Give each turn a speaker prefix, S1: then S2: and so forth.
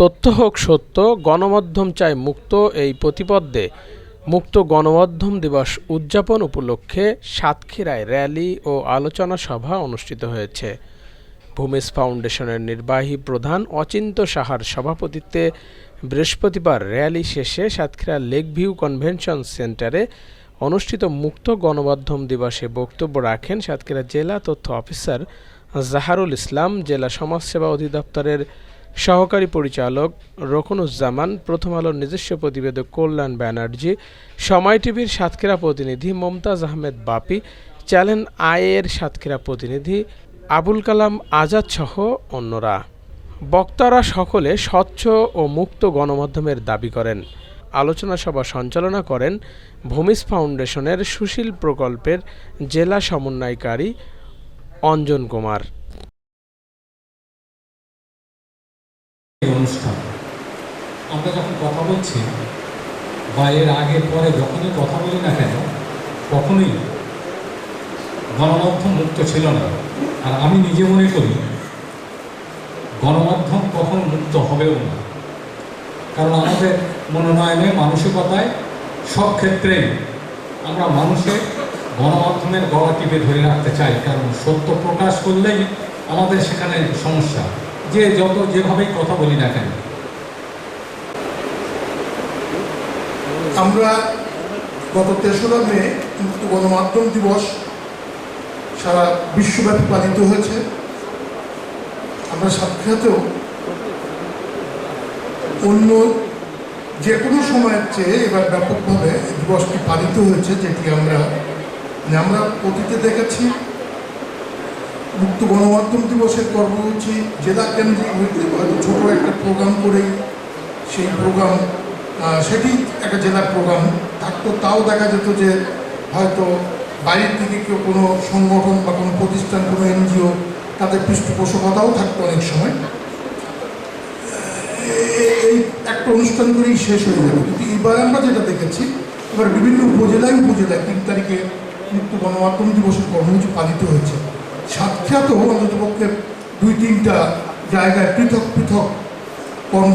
S1: তথ্য হোক সত্য, গণমাধ্যম চায় মুক্ত এই প্রতিপদ্যে মুক্ত গণমাধ্যম দিবস উদযাপন উপলক্ষে সাতক্ষীরায় র্যালি ও আলোচনা সভা অনুষ্ঠিত হয়েছে। ভূমিজ ফাউন্ডেশনের নির্বাহী প্রধান অচিন্ত সাহার সভাপতিত্বে বৃহস্পতিবার র্যালি শেষে সাতক্ষীরা লেক ভিউ কনভেনশন সেন্টারে অনুষ্ঠিত মুক্ত গণমাধ্যম দিবসে বক্তব্য রাখেন সাতক্ষীরা জেলা তথ্য অফিসার জাহারুল ইসলাম, জেলা সমাজসেবা অধিদপ্তরের সহকারী পরিচালক রকনুজ্জামান প্রথম আলোর নিজস্ব প্রতিবেদক কল্যাণ ব্যানার্জি, সময় টিভির সাতক্ষীরা প্রতিনিধি মমতাজ আহমেদ বাপি, চ্যানেল আয়ের সাতক্ষীরা প্রতিনিধি আবুল কালাম আজাদ সহ অন্যরা। বক্তারা সকলে স্বচ্ছ ও মুক্ত গণমাধ্যমের দাবি করেন। আলোচনা সভা সঞ্চালনা করেন ভূমিস ফাউন্ডেশনের সুশীল প্রকল্পের জেলা সমন্বয়কারী অঞ্জন কুমার।
S2: অনুষ্ঠান। আমরা যখন কথা বলছি, বা এর আগে, পরে যখনই কথা বলি না কেন, কখনোই গণমাধ্যম মুক্ত ছিল না। আর আমি নিজে মনে করি, গণমাধ্যম কখন মুক্ত হবেও না। কারণ আমাদের মনোনয়নে, মানসিকতায় সব ক্ষেত্রেই আমরা মানুষের গণমাধ্যমের গলা টিপে ধরে রাখতে চাই। কারণ সত্য প্রকাশ করলেই আমাদের সেখানে সমস্যা যে যত যেভাবেই কথা বলি না কেন।
S3: আমরা গত তেসরা মে মুক্ত গণমাধ্যম দিবস সারা বিশ্বব্যাপী পালিত হয়েছে। আমরা সাক্ষাতেও অন্য যে কোনো সময়ের চেয়ে এবার ব্যাপকভাবে দিবসটি পালিত হয়েছে, যেটি আমরা আমরা অতীতে দেখেছি মুক্ত গণমাধ্যম দিবসের কর্মসূচি জেলা কেন্দ্রিক হয়তো ছোটো একটা প্রোগ্রাম করেই সেই প্রোগ্রাম সেটি একটা জেলার প্রোগ্রাম থাকতো, তাও দেখা যেত যে হয়তো বাইরের থেকে কেউ কোনো সংগঠন বা কোনো প্রতিষ্ঠান, কোনো এনজিও তাদের পৃষ্ঠপোষকতাও থাকতো অনেক সময়। এই একটা অনুষ্ঠান করেই শেষ হয়ে যাবে। কিন্তু এবার আমরা যেটা দেখেছি, এবার বিভিন্ন উপজেলায় উপজেলায় তিন তারিখে মুক্ত গণমাধ্যম দিবসের কর্মসূচি পালিত হয়েছে। সাক্ষাৎও অন্ততপক্ষে দুই তিনটা জায়গায় পৃথক পৃথক কর্ম